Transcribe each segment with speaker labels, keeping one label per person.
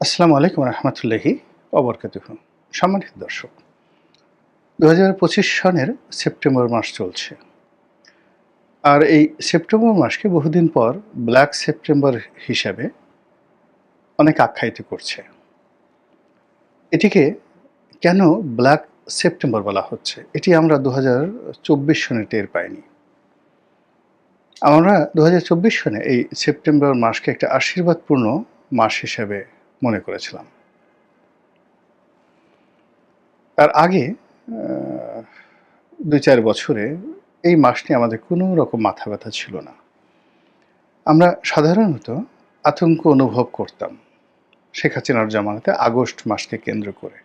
Speaker 1: আসসালামু আলাইকুম রহমতুল্লাহি অবরকাতুহ। সম্মানিত দর্শক দু হাজার পঁচিশ সনের সেপ্টেম্বর মাস চলছে। আর এই সেপ্টেম্বর মাসকে বহুদিন পর ব্ল্যাক সেপ্টেম্বর হিসাবে অনেক আখ্যায়িত করছে। এটিকে কেন ব্ল্যাক সেপ্টেম্বর বলা হচ্ছে, এটি আমরা দু হাজার চব্বিশ সনে টের পাইনি। আমরা দু হাজার চব্বিশ সনে এই সেপ্টেম্বর মাসকে একটা আশীর্বাদপূর্ণ মাস হিসেবে মনে করেছিলাম। তার আগে দুই চার বছরে এই মাস নিয়ে আমাদের কোনো রকম মাথা ব্যথা ছিল না। আমরা সাধারণত আতঙ্ক অনুভব করতাম শেখ হাসিনার জামানাতে আগস্ট মাসকে কেন্দ্র করে।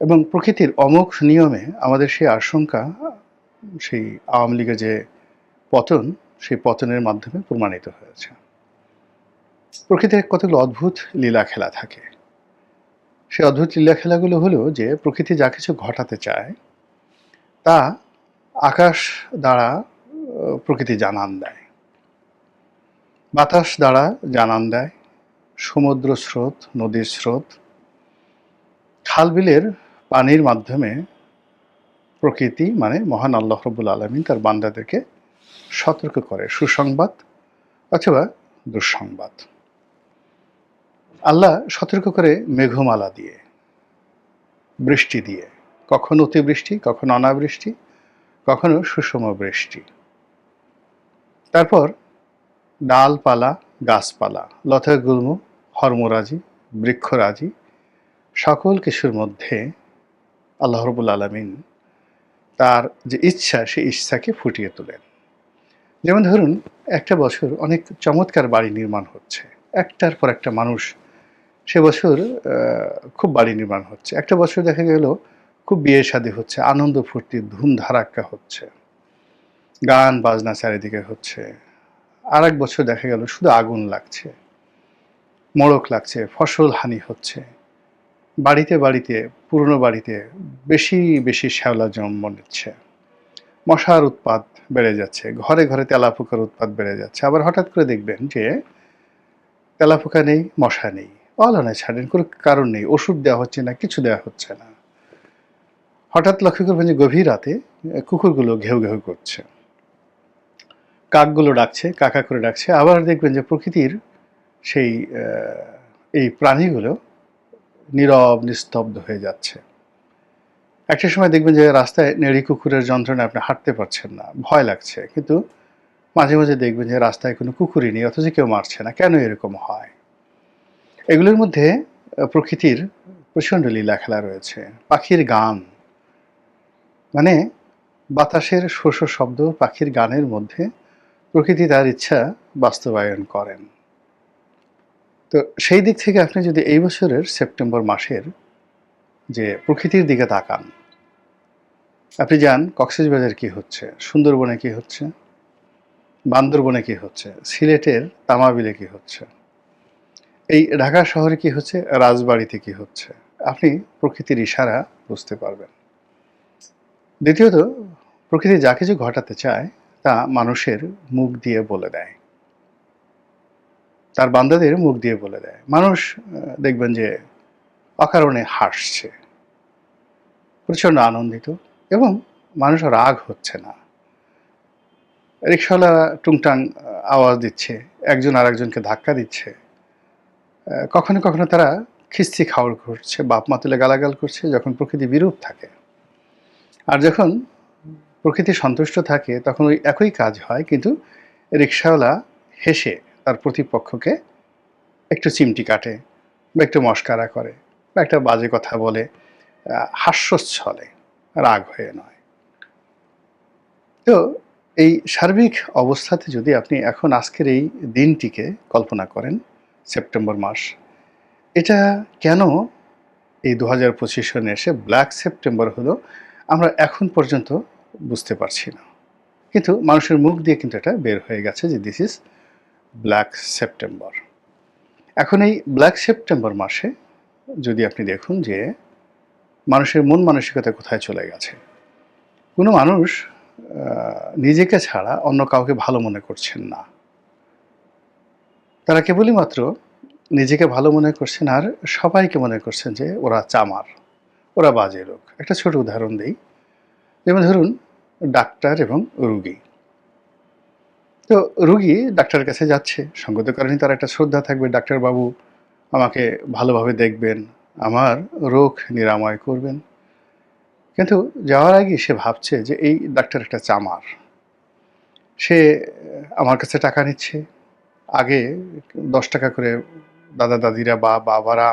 Speaker 1: এবং প্রকৃতির অমোঘ নিয়মে আমাদের সেই আশঙ্কা, সেই আওয়ামী লীগের যে পতন, সেই পতনের মাধ্যমে প্রমাণিত হয়েছে। প্রকৃতির কতগুলো অদ্ভুত লীলা খেলা থাকে। সেই অদ্ভুত লীলা খেলাগুলো হলো যে, প্রকৃতি যা কিছু ঘটাতে চায়, তা আকাশ দ্বারা প্রকৃতি জানান দেয়। বাতাস দ্বারা জানান দেয়। সমুদ্র স্রোত, নদীর স্রোত খাল বিলের পানির মাধ্যমে প্রকৃতি মানে মহান আল্লাহ রবুল আলমিন তার বান্দাদেরকে সতর্ক করে। সুসংবাদ অথবা দুঃসংবাদ। আল্লাহ সতর্ক করে মেঘমালা দিয়ে, বৃষ্টি দিয়ে। কখনো অতিবৃষ্টি, কখনো অনাবৃষ্টি, কখনো সুষম বৃষ্টি। তারপর ডালপালা, গাছপালা লতা গুল্ম, হর্মরাজি, বৃক্ষরাজি, সকল কিছুর মধ্যে আল্লাহ রবুল আলমিন তার যে ইচ্ছা, সেই ইচ্ছাকে ফুটিয়ে তোলেন। যেমন ধরুন, একটা বছর অনেক চমৎকার বাড়ি নির্মাণ হচ্ছে। একটার পর একটা মানুষ সে বছর খুব বাড়ি নির্মাণ হচ্ছে। একটা বছর দেখা গেল, খুব বিয়ে শাদী হচ্ছে, আনন্দ ফুর্তি, ধুম ধারাক্কা হচ্ছে। গান বাজনা চারিদিকে হচ্ছে। আর এক বছর দেখা গেল, শুধু আগুন লাগছে, মোড়ক লাগছে, ফসল হানি হচ্ছে। বাড়িতে বাড়িতে, পুরনো বাড়িতে বেশি বেশি শ্যাওলা জন্ম নিচ্ছে। মশার উৎপাত বেড়ে যাচ্ছে, ঘরে ঘরে তেলাপোকার উৎপাত বেড়ে যাচ্ছে। আবার হঠাৎ করে দেখবেন যে, তেলাপোকা নেই, মশা নেই। অলানায় ছাড়েন কোনো কারণ নেই, ওষুধ দেওয়া হচ্ছে না, কিছু দেওয়া হচ্ছে না। হঠাৎ লক্ষ্য করবেন যে গভীর রাতে কুকুরগুলো ঘেউ ঘেউ করছে। কাকগুলো ডাকছে, কাকা করে ডাকছে, আবার দেখবেন যে প্রকৃতির সেই এই প্রাণীগুলো নীরব, নিস্তব্ধ হয়ে যাচ্ছে। একটা সময় দেখবেন যে রাস্তায় নেড়ি কুকুরের যন্ত্রণা আপনি হাঁটতে পারছেন না, ভয় লাগছে। কিন্তু মাঝে মাঝে দেখবেন যে রাস্তায় কোনো কুকুরই নেই, অথচ কেউ মারছে না, কেন এরকম হয়? এগুলোর মধ্যে প্রকৃতির প্রচণ্ড লীলা খেলা রয়েছে। পাখির গান। মানে বাতাসের শোষ শব্দ পাখির গানের মধ্যে প্রকৃতি তার ইচ্ছা বাস্তবায়ন করেন। তো সেই দিক থেকে আপনি যদি এই বছরের সেপ্টেম্বর মাসের যে প্রকৃতির দিকে তাকান, আপনি যান কক্সবাজার কি হচ্ছে, সুন্দরবনে কি হচ্ছে, বান্দরবনে কি হচ্ছে, সিলেটের তামাবিলে কি হচ্ছে। এই ঢাকা শহরে কি হচ্ছে? রাজবাড়িতে কি হচ্ছে? আপনি প্রকৃতির ইশারা বুঝতে পারবেন। দ্বিতীয়ত, প্রকৃতি যা কিছু ঘটাতে চায়, তা মানুষের মুখ দিয়ে বলে দেয়। তার বান্দাদের মুখ দিয়ে বলে দেয়। মানুষ দেখবেন যে অকারণে হাসছে, প্রচণ্ড আনন্দিত এবং মানুষ রাগ হচ্ছে না। রিক্সাওয়ালা টুংটাং আওয়াজ দিচ্ছে, একজন আর একজনকে ধাক্কা দিচ্ছে। কখনো কখনো তারা খিস্তি খাওয়ার করছে, বাপ মা তুলে গালাগাল করছে যখন প্রকৃতি বিরূপ থাকে। আর যখন প্রকৃতি সন্তুষ্ট থাকে, তখন ওই একই কাজ হয়, কিন্তু রিক্সাওয়ালা হেসে তার প্রতিপক্ষকে একটু চিমটি কাটে বা একটু মস্কারা করে বা একটা বাজে কথা বলে হাস্যচ্ছলে, রাগ হয়ে নয়। তো এই সার্বিক অবস্থাতে যদি আপনি এখন আজকের এই দিনটিকে কল্পনা করেন সেপ্টেম্বর মাস। এটা কেন এই দু হাজার পঁচিশ সনে এসে ব্ল্যাক সেপ্টেম্বর হলো, আমরা এখন পর্যন্ত বুঝতে পারছি না। কিন্তু মানুষের মুখ দিয়ে কিন্তু এটা বের হয়ে গেছে যে দিস ইজ ব্ল্যাক সেপ্টেম্বর। এখন এই ব্ল্যাক সেপ্টেম্বর মাসে যদি আপনি দেখুন যে মানুষের মন মানসিকতা কোথায় চলে গেছে। কোনো মানুষ নিজেকে ছাড়া অন্য কাউকে ভালো মনে করছেন না। তারা কেবলই মাত্র নিজেকে ভালো মনে করছেন আর সবাইকে মনে করছেন যে ওরা চামার, ওরা বাজে লোক। একটা ছোট উদাহরণ দিই। যেমন ধরুন, ডাক্তার এবং রুগী। তো রুগী ডাক্তারের কাছে যাচ্ছে, সঙ্গত কারণে তার একটা শ্রদ্ধা থাকবে, ডাক্তারবাবু, আমাকে ভালোভাবে দেখবেন, আমার রোগ নিরাময় করবেন। কিন্তু যাওয়ার আগে সে ভাবছে যে, এই ডাক্তার একটা চামার। সে, আমার কাছে টাকা নিচ্ছে। আগে দশ টাকা করে দাদা, দাদিরা বা বাবারা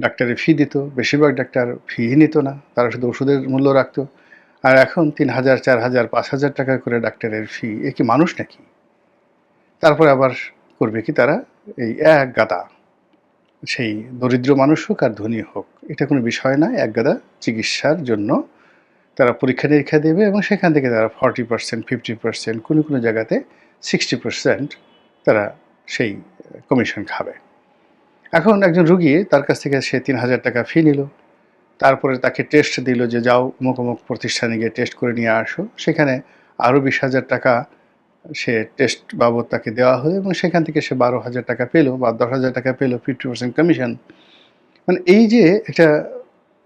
Speaker 1: ডাক্তারের ফি দিত। বেশিরভাগ ডাক্তার ফি নিত না। তারা শুধু ওষুধের মূল্য রাখতো। আর এখন তিন হাজার, চার হাজার, পাঁচ হাজার টাকা করে ডাক্তারের ফি এ কি মানুষ নাকি? তারপরে আবার করবে কি তারা? এই এক গাদা। সেই দরিদ্র মানুষ হোক আর ধনী হোক। এটা কোনো বিষয় না। এক গাদা চিকিৎসার জন্য তারা পরীক্ষা নিরীক্ষা দেবে এবং সেখান থেকে তারা ফর্টি পার্সেন্ট ফিফটি পার্সেন্ট কোনো কোনো জায়গাতে সিক্সটি পার্সেন্ট তারা সেই কমিশন খাবে। এখন একজন রুগী তার কাছ থেকে সে তিন হাজার টাকা ফি নিল। তারপরে তাকে টেস্ট দিল যে, যাও, অমুক অমুক প্রতিষ্ঠানে গিয়ে টেস্ট করে নিয়ে আসো। সেখানে আরও বিশ হাজার টাকা সে টেস্ট বাবদ তাকে দেওয়া হলো এবং সেখান থেকে সে বারো হাজার টাকা পেল বা দশ হাজার টাকা পেল ফিফটি পার্সেন্ট কমিশন মানে এই যে একটা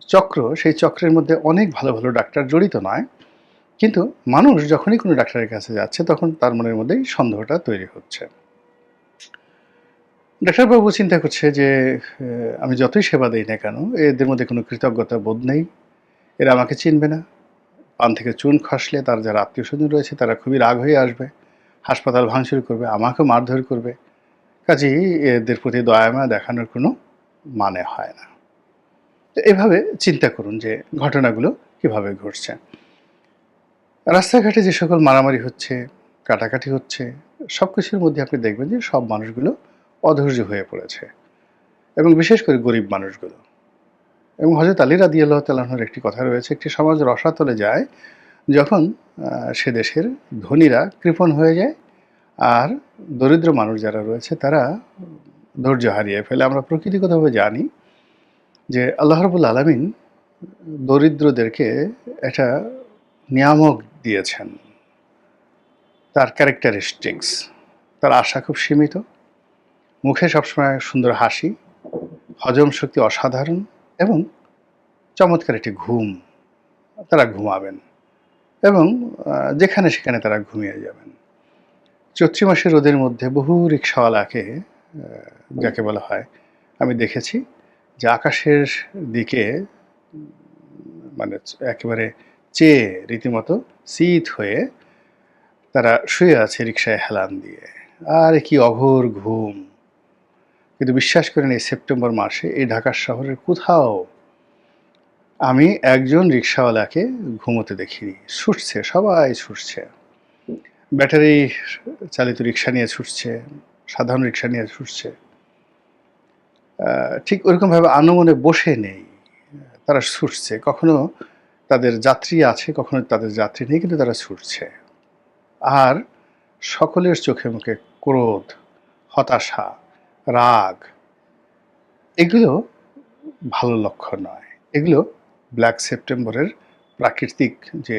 Speaker 1: চক্র, সেই চক্রের মধ্যে অনেক ভালো ভালো ডাক্তার জড়িত নয়, কিন্তু মানুষ যখনই কোনো ডাক্তারের কাছে যাচ্ছে, তখন তার মনের মধ্যেই সন্দেহটা তৈরি হচ্ছে। ডাক্তারবাবু চিন্তা করছে যে আমি যতই সেবা দিই না কেন, এদের মধ্যে কোনো কৃতজ্ঞতা বোধ নেই। এরা আমাকে চিনবে না। পান থেকে চুন খসলে তার যারা আত্মীয় স্বজন রয়েছে, তারা খুবই রাগ হয়ে আসবে। হাসপাতাল ভাঙচুর করবে, আমাকেও মারধর করবে। কাজেই এদের প্রতি দয়ামা দেখানোর কোনো মানে হয় না। তো এভাবে চিন্তা করুন যে, ঘটনাগুলো কীভাবে ঘটছে। রাস্তাঘাটে যে সকল মারামারি হচ্ছে, কাটাকাটি হচ্ছে সব কিছুর মধ্যে আপনি দেখবেন যে সব মানুষগুলো অধৈর্য হয়ে পড়েছে এবং বিশেষ করে গরিব মানুষগুলো। এবং হজরত আলী রাদি আল্লাহ তালাহর একটি কথা রয়েছে, একটি সমাজ রসাতলে যায় যখন সে দেশের ধনীরা কৃপণ হয়ে যায় আর দরিদ্র মানুষ যারা রয়েছে তারা ধৈর্য হারিয়ে ফেলে। আমরা প্রকৃতিগতভাবে জানি যে আল্লাহ রবুল আলমিন দরিদ্রদেরকে একটা নিয়ামক দিয়েছেন। তার ক্যারেক্টারিস্টিক্স তার আশা খুব সীমিত। মুখে সবসময় সুন্দর হাসি, হজম শক্তি অসাধারণ এবং চমৎকার একটি ঘুম, তারা ঘুমাবেন এবং যেখানে সেখানে তারা ঘুমিয়ে যাবেন। চৈত্রী মাসের রোদের মধ্যে বহু রিক্সাওয়ালাকে যাকে বলা হয়, আমি দেখেছি যে আকাশের দিকে মানে একেবারে চেয়ে রীতিমতো শীত হয়ে তারা শুয়ে আছে রিক্সায় হেলান দিয়ে। আর কি অঘোর ঘুম! কিন্তু বিশ্বাস করেন এই সেপ্টেম্বর মাসে এই ঢাকা শহরের কোথাও আমি একজন রিক্সাওয়ালাকে ঘুমোতে দেখিনি। ছুটছে, সবাই ছুটছে। ব্যাটারি চালিত রিক্সা নিয়ে ছুটছে, সাধারণ রিক্সা নিয়ে ছুটছে। ঠিক ওরকমভাবে আনমনে বসে নেই। তারা ছুটছে। কখনো তাদের যাত্রী আছে, কখনো তাদের যাত্রী নেই, কিন্তু তারা ছুটছে। আর সকলের চোখে মুখে ক্রোধ, হতাশা রাগ, এগুলো ভালো লক্ষণ নয়। এগুলো ব্ল্যাক সেপ্টেম্বরের প্রাকৃতিক যে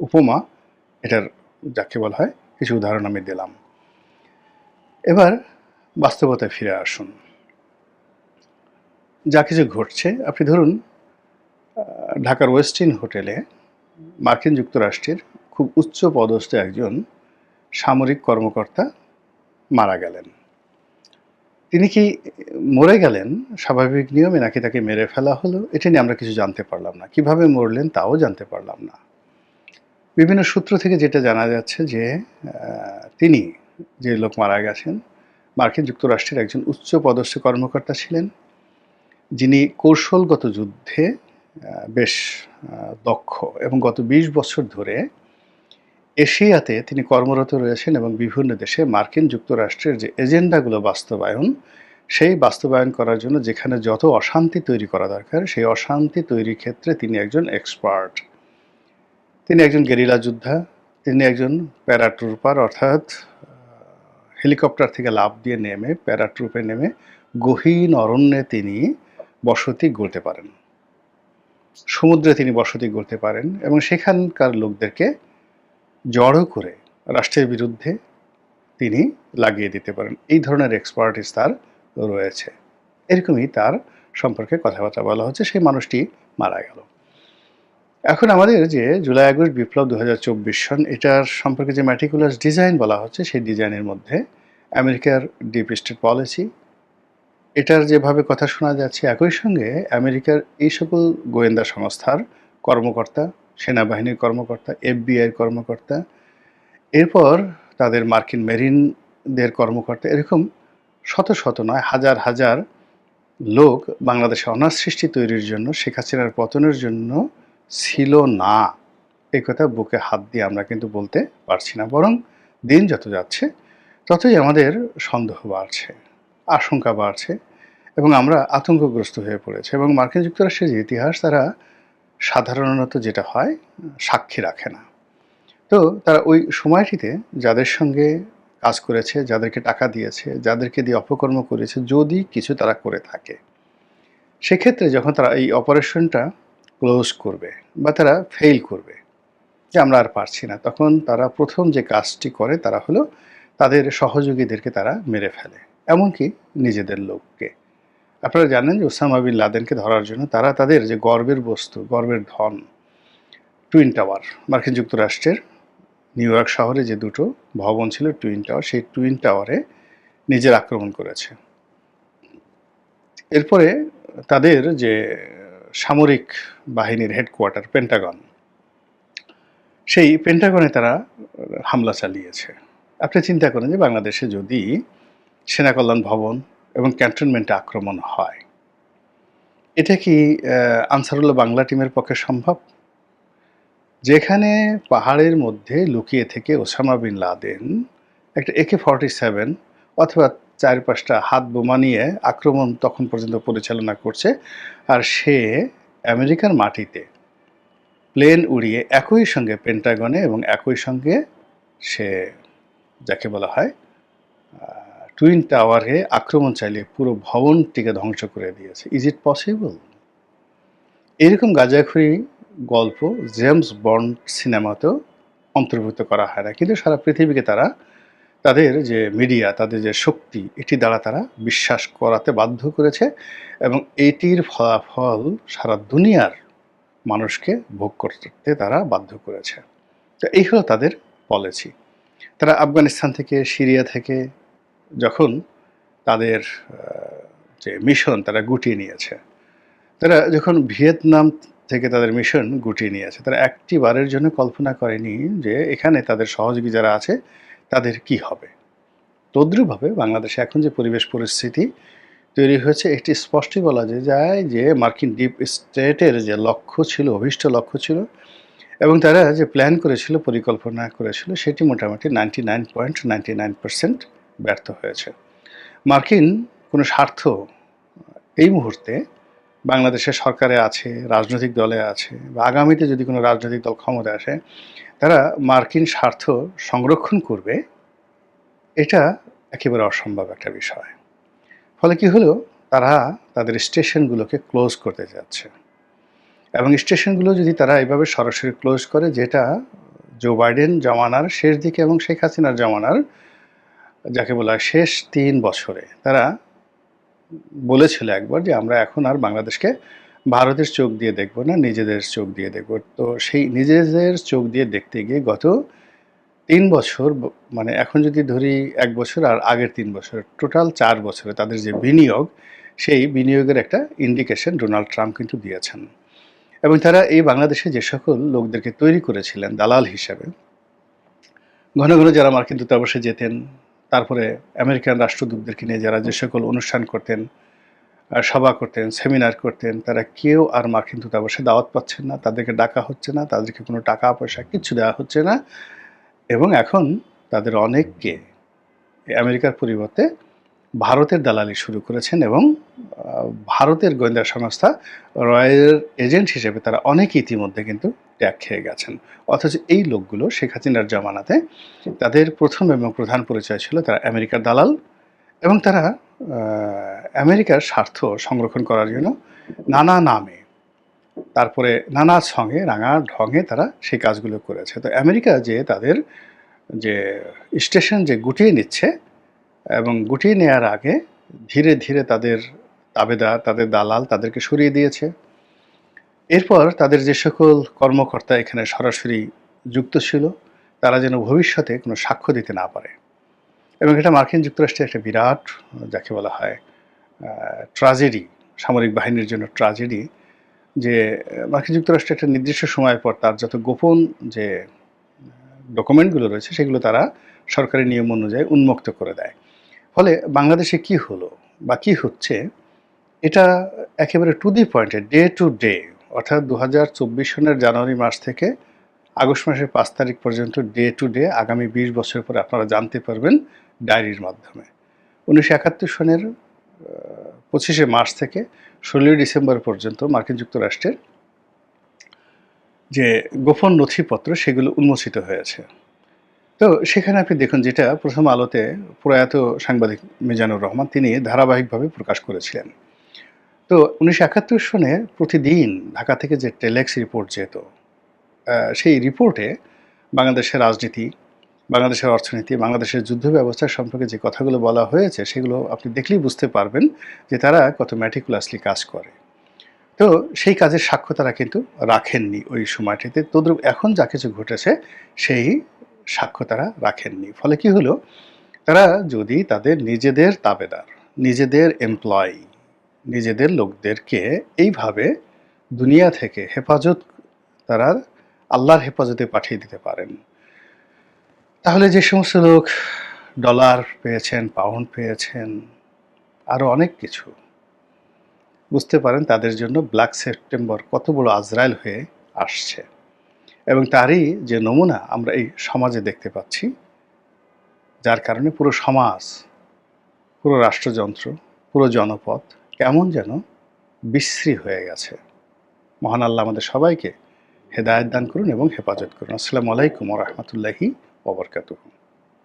Speaker 1: উপমা, এটার যাকে বলা হয় কিছু উদাহরণ আমি দিলাম। এবার বাস্তবতায় ফিরে আসুন। যা কিছু ঘটছে, আপনি ধরুন ঢাকার ওয়েস্টিন হোটেলে মার্কিন যুক্তরাষ্ট্রের খুব উচ্চ পদস্থ একজন সামরিক কর্মকর্তা মারা গেলেন। তিনি কি মরে গেলেন? স্বাভাবিক নিয়মে নাকি তাকে মেরে ফেলা হলো? এটা নিয়ে আমরা কিছু জানতে পারলাম না। কীভাবে মরলেন তাও জানতে পারলাম না। বিভিন্ন সূত্র থেকে যেটা জানা যাচ্ছে যে তিনি যে লোক মারা গেছেন, মার্কিন যুক্তরাষ্ট্রের একজন উচ্চ পদস্থ কর্মকর্তা ছিলেন, যিনি কৌশলগত যুদ্ধে বেশ দক্ষ এবং গত ২০ বছর ধরে এশিয়াতে তিনি কর্মরত রয়েছেন এবং বিভিন্ন দেশে মার্কিন যুক্তরাষ্ট্রের যে এজেন্ডাগুলো বাস্তবায়ন, সেই বাস্তবায়ন করার জন্য যেখানে যত অশান্তি তৈরি করা দরকার, সেই অশান্তি তৈরির ক্ষেত্রে তিনি একজন এক্সপার্ট। তিনি একজন গেরিলা যোদ্ধা, তিনি একজন প্যারাট্রুপার, অর্থাৎ হেলিকপ্টার থেকে লাফ দিয়ে নেমে, প্যারাট্রুপে নেমে গহীন অরণ্যে তিনি বসতি গড়তে পারেন। সমুদ্রে তিনি বসতি গড়তে পারেন এবং সেখানকার লোকদেরকে জড়ো করে রাষ্ট্রের বিরুদ্ধে তিনি লাগিয়ে দিতে পারেন। এই ধরনের এক্সপার্টিস তার রয়েছে। এরকমই তার সম্পর্কে কথাবার্তা বলা হচ্ছে। সেই মানুষটি মারা গেল। এখন আমাদের যে জুলাই আগস্ট বিপ্লব দু হাজার চব্বিশ সন, এটার সম্পর্কে যে ম্যাটিকুলাস ডিজাইন বলা হচ্ছে, সেই ডিজাইনের মধ্যে আমেরিকার ডিপ স্টেট পলিসি এটার যেভাবে কথা শোনা যাচ্ছে, একই সঙ্গে আমেরিকার এই সকল গোয়েন্দা সংস্থার কর্মকর্তা সেনাবাহিনীর কর্মকর্তা, এফবিআইয়ের কর্মকর্তা, এরপর তাদের মার্কিন মেরিনদের কর্মকর্তা, এরকম শত শত নয়, হাজার হাজার লোক বাংলাদেশে অনার সৃষ্টি তৈরির জন্য, শেখ হাসিনার পতনের জন্য ছিল না। এই কথা বুকে হাত দিয়ে আমরা কিন্তু বলতে পারছি না, বরং দিন যত যাচ্ছে, ততই আমাদের সন্দেহ বাড়ছে, আশঙ্কা বাড়ছে এবং আমরা আতঙ্কগ্রস্ত হয়ে পড়েছে এবং মার্কিন যুক্তরাষ্ট্রের যে ইতিহাস তারা সাধারণত যেটা হয়, সাক্ষী রাখে না। তো তারা ওই সময়টিতে যাদের সঙ্গে কাজ করেছে, যাদেরকে টাকা দিয়েছে, যাদেরকে দিয়ে অপকর্ম করেছে, যদি কিছু তারা করে থাকে, সেক্ষেত্রে যখন তারা এই অপারেশনটা ক্লোজ করবে বা তারা ফেল করবে, যে আমরা আর পারছি না, তখন তারা প্রথম যে কাজটি করে তারা হলো তাদের সহযোগীদেরকে তারা মেরে ফেলে। এমনকি নিজেদের লোককে। আপনারা জানেন যে ওসামা বিন লাদেনকে ধরার জন্য তারা তাদের যে গর্বের বস্তু, গর্বের ধন, টুইন টাওয়ার, মার্কিন যুক্তরাষ্ট্রের নিউ ইয়র্ক শহরে যে দুটো ভবন ছিল টুইন টাওয়ার, সেই টুইন টাওয়ারে নিজের আক্রমণ করেছে। এরপরে তাদের যে সামরিক বাহিনীর হেডকোয়ার্টার, পেন্টাগন, সেই পেন্টাগনে তারা হামলা চালিয়েছে। আপনি চিন্তা করেন যে বাংলাদেশে যদি সেনা কল্যাণ ভবন এবং ক্যান্টনমেন্টে আক্রমণ হয়। এটা কি আনসারুল্লাহ বাংলা টিমের পক্ষে সম্ভব? যেখানে পাহাড়ের মধ্যে লুকিয়ে থেকে ওসামা বিন লাদেন একটা একে ফর্টি সেভেন অথবা চার পাঁচটা হাত বোমা নিয়ে আক্রমণ তখন পর্যন্ত পরিচালনা করছে আর সে আমেরিকার মাটিতে প্লেন উড়িয়ে একই সঙ্গে পেন্টাগনে এবং একই সঙ্গে সে, যাকে বলা হয় টুইন টাওয়ারে আক্রমণ চালিয়ে পুরো ভবনটিকে ধ্বংস করে দিয়েছে। ইজ ইট পসিবল এরকম গাঁজাখুরি গল্প জেমস বন্ড সিনেমাতেও অন্তর্ভুক্ত করা হয় না। কিন্তু সারা পৃথিবীকে তারা, তাদের যে মিডিয়া, তাদের যে শক্তি, এটি দ্বারা তারা বিশ্বাস করাতে বাধ্য করেছে এবং এটির ফলাফল সারা দুনিয়ার মানুষকে ভোগ করতে তারা বাধ্য করেছে। তো এই হলো তাদের পলিসি তারা আফগানিস্তান থেকে, সিরিয়া থেকে যখন তাদের যে মিশন তারা গুটিয়ে নিয়েছে, তারা যখন ভিয়েতনাম থেকে তাদের মিশন গুটিয়ে নিয়েছে, তারা একটি বারের জন্য কল্পনা করেনি যে এখানে তাদের সহযোগী যারা আছে, তাদের কি হবে। তদ্রুপভাবে বাংলাদেশে এখন যে পরিবেশ পরিস্থিতি তৈরি হয়েছে, এটি স্পষ্টই বলা যায় যে মার্কিন ডিপ স্টেটের যে লক্ষ্য ছিল, অভীষ্ট লক্ষ্য ছিল, এবং তারা যে প্ল্যান করেছিল, পরিকল্পনা করেছিল, সেটি মোটামুটি ninety nine point ninety nine percent ব্যর্থ হয়েছে। মার্কিন কোনো স্বার্থ এই মুহূর্তে বাংলাদেশের সরকারে আছে, রাজনৈতিক দলে আছে বা আগামীতে যদি কোনো রাজনৈতিক দল ক্ষমতা আসে, তারা মার্কিন স্বার্থ সংরক্ষণ করবে, এটা একেবারে অসম্ভব একটা বিষয়। ফলে কি হলো? তারা তাদের স্টেশনগুলোকে ক্লোজ করতে যাচ্ছে। এবং স্টেশনগুলো যদি তারা এভাবে সরাসরি ক্লোজ করে, যেটা জো বাইডেন জমানার শেষ দিকে এবং শেখ হাসিনার জমানার যাকে বলা হয় শেষ তিন বছরে। তারা বলেছিল একবার যে আমরা এখন আর বাংলাদেশকে ভারতের চোখ দিয়ে দেখব না, নিজেদের চোখ দিয়ে দেখব। তো সেই নিজেদের চোখ দিয়ে দেখতে গিয়ে গত তিন বছর মানে এখন যদি ধরি এক বছর আর আগের তিন বছর, টোটাল চার বছরে তাদের যে বিনিয়োগ, সেই বিনিয়োগের একটা ইন্ডিকেশন ডোনাল্ড ট্রাম্প কিন্তু দিয়েছেন। এবং তারা এই বাংলাদেশে যে সকল লোকদেরকে তৈরি করেছিলেন, দালাল হিসাবে, ঘন ঘন যারা মার্কিন দূতাবাসে যেতেন তারপরে আমেরিকান রাষ্ট্রদূতদেরকে নিয়ে যারা যে সকল অনুষ্ঠান করতেন সভা করতেন, সেমিনার করতেন, তারা কেউ আর মা কিন্তু মার্কিন দূতাবাসে দাওয়াত পাচ্ছেন না, তাদেরকে ডাকা হচ্ছে না, তাদেরকে কোনো টাকা, পয়সা কিচ্ছু দেওয়া হচ্ছে না এবং এখন তাদের অনেককে আমেরিকার পরিবর্তে ভারতের দালালি শুরু করেছেন এবং ভারতের গোয়েন্দা সংস্থা রয়্যাল এজেন্ট হিসেবে তারা অনেক ইতিমধ্যে কিন্তু ট্যাগ খেয়ে গেছেন। অথচ এই লোকগুলো শেখ হাসিনার জামানাতে তাদের প্রথম এবং প্রধান পরিচয় ছিল তারা আমেরিকার দালাল এবং তারা আমেরিকার স্বার্থ সংরক্ষণ করার জন্য নানা নামে, তারপরে নানা সঙ্গে রাঙা ঢঙে তারা সেই কাজগুলো করেছে। তো আমেরিকা যে তাদের যে স্টেশন যে গুটিয়ে নিচ্ছে এবং গুটিয়ে নেওয়ার আগে ধীরে ধীরে তাদের তাবেদার, তাদের দালাল তাদেরকে সরিয়ে দিয়েছে। এরপর তাদের যে সকল কর্মকর্তা এখানে সরাসরি যুক্ত ছিল, তারা যেন ভবিষ্যতে কোনো সাক্ষ্য দিতে না পারে। এবং এটা মার্কিন যুক্তরাষ্ট্রের একটা বিরাট, যাকে বলা হয় ট্রাজেডি, সামরিক বাহিনীর জন্য ট্রাজেডি, যে মার্কিন যুক্তরাষ্ট্রে একটা নির্দিষ্ট সময়ের পর তার যত গোপন যে ডকুমেন্টগুলো রয়েছে, সেগুলো তারা সরকারি নিয়ম অনুযায়ী উন্মুক্ত করে দেয়। ফলে বাংলাদেশে কি হলো বা কি হচ্ছে, এটা একেবারে টু দি পয়েন্টে ডে টু ডে অর্থাৎ দু হাজার চব্বিশ সনের জানুয়ারি মাস থেকে আগস্ট মাসের পাঁচ তারিখ পর্যন্ত ডে টু ডে আগামী বিশ বছর পরে আপনারা জানতে পারবেন ডায়েরির মাধ্যমে। উনিশশো একাত্তর সনের পঁচিশে মার্চ থেকে ষোলোই ডিসেম্বর পর্যন্ত মার্কিন যুক্তরাষ্ট্রের যে গোপন নথিপত্র সেগুলো উন্মোচিত হয়েছে। তো সেখানে আপনি দেখুন যেটা প্রথম আলোতে প্রয়াত সাংবাদিক মিজানুর রহমান তিনি ধারাবাহিকভাবে প্রকাশ করেছিলেন। তো উনিশশো একাত্তর সনে প্রতিদিন ঢাকা থেকে যে টেলেক্স রিপোর্ট যেত সেই রিপোর্টে বাংলাদেশের রাজনীতি, বাংলাদেশের অর্থনীতি, বাংলাদেশের যুদ্ধ ব্যবস্থা সম্পর্কে যে কথাগুলো বলা হয়েছে, সেগুলো আপনি দেখলেই বুঝতে পারবেন যে তারা কত ম্যাটিকুলাসলি কাজ করে। তো সেই কাজের সাক্ষ্য তারা কিন্তু রাখেননি ওই সময়টিতে। তদ্রুপ এখন যা কিছু ঘটেছে, সেই সাক্ষ্য তারা রাখেননি। ফলে কি হলো? তারা যদি তাদের নিজেদের তাবেদার, নিজেদের এমপ্লয়ি নিজেদের লোকদেরকে এইভাবে দুনিয়া থেকে হেফাজত, তারা আল্লাহর হেফাজতে পাঠিয়ে দিতে পারেন। তাহলে যে সমস্ত লোক ডলার পেয়েছেন, পাউন্ড পেয়েছেন আরও অনেক কিছু, বুঝতে পারেন তাদের জন্য ব্ল্যাক সেপ্টেম্বর কত বড় আজরাইল হয়ে আসছে। এবং তারই যে নমুনা আমরা এই সমাজে দেখতে পাচ্ছি, যার কারণে পুরো সমাজ, পুরো রাষ্ট্রযন্ত্র, পুরো জনপদ কেমন যেন বিশ্রী হয়ে গেছে। মহান আল্লাহ আমাদের সবাইকে হেদায়ত দান করুন এবং হেফাজত করুন। আসসালামু আলাইকুম রহমতুল্লাহি ওবরকাতুহ